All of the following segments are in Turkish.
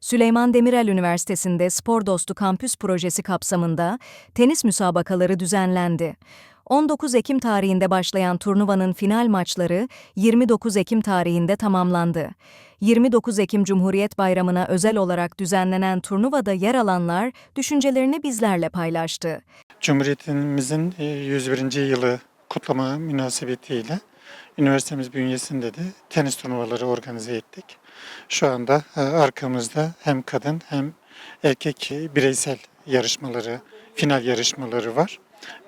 Süleyman Demirel Üniversitesi'nde Spor Dostu Kampüs Projesi kapsamında tenis müsabakaları düzenlendi. 19 Ekim tarihinde başlayan turnuvanın final maçları 29 Ekim tarihinde tamamlandı. 29 Ekim Cumhuriyet Bayramı'na özel olarak düzenlenen turnuvada yer alanlar düşüncelerini bizlerle paylaştı. Cumhuriyetimizin e, 101. yılı kutlama münasebetiyle üniversitemiz bünyesinde de tenis turnuvaları organize ettik. Şu anda e, arkamızda hem kadın hem erkek e, bireysel yarışmaları, final yarışmaları var.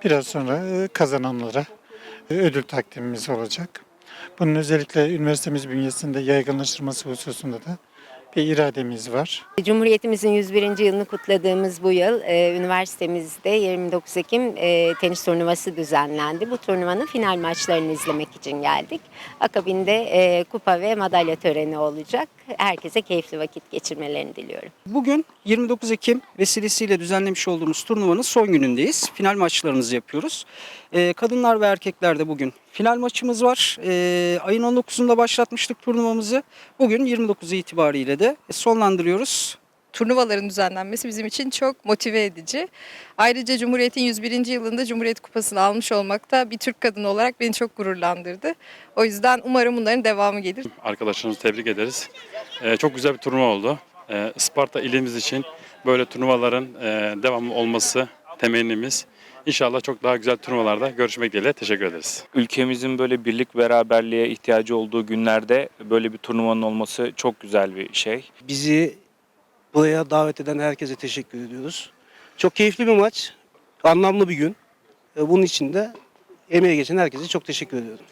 Biraz sonra e, kazananlara ödül takdimimiz olacak. Bunun özellikle üniversitemiz bünyesinde yaygınlaştırması hususunda da bir irademiz var. Cumhuriyetimizin 101. yılını kutladığımız bu yıl e, üniversitemizde 29 Ekim e, tenis turnuvası düzenlendi. Bu turnuvanın final maçlarını izlemek için geldik. Akabinde e, kupa ve madalya töreni olacak. Herkese keyifli vakit geçirmelerini diliyorum. Bugün 29 Ekim vesilesiyle düzenlemiş olduğumuz turnuvanın son günündeyiz. Final maçlarımızı yapıyoruz. Ee, kadınlar ve erkeklerde bugün final maçımız var. Ee, ayın 19'unda başlatmıştık turnuvamızı. Bugün 29 itibariyle de sonlandırıyoruz. turnuvaların düzenlenmesi bizim için çok motive edici. Ayrıca Cumhuriyet'in 101. yılında Cumhuriyet Kupası'nı almış olmak da bir Türk kadını olarak beni çok gururlandırdı. O yüzden umarım bunların devamı gelir. Arkadaşlarımızı tebrik ederiz. Ee, çok güzel bir turnuva oldu. Ee, Isparta ilimiz için böyle turnuvaların e, devamlı olması temennimiz. İnşallah çok daha güzel turnuvalarda görüşmek dileğiyle teşekkür ederiz. ülkemizin böyle birlik beraberliğe ihtiyacı olduğu günlerde böyle bir turnuvanın olması çok güzel bir şey. Bizi buraya davet eden herkese teşekkür ediyoruz. Çok keyifli bir maç, anlamlı bir gün. E, Bunun için de emeğe geçen herkese çok teşekkür ediyorum.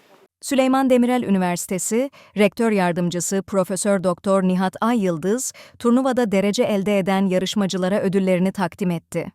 Süleyman Demirel Üniversitesi Rektör Yardımcısı Profesör Doktor Nihat Ay Yıldız turnuvada derece elde eden yarışmacılara ödüllerini takdim etti.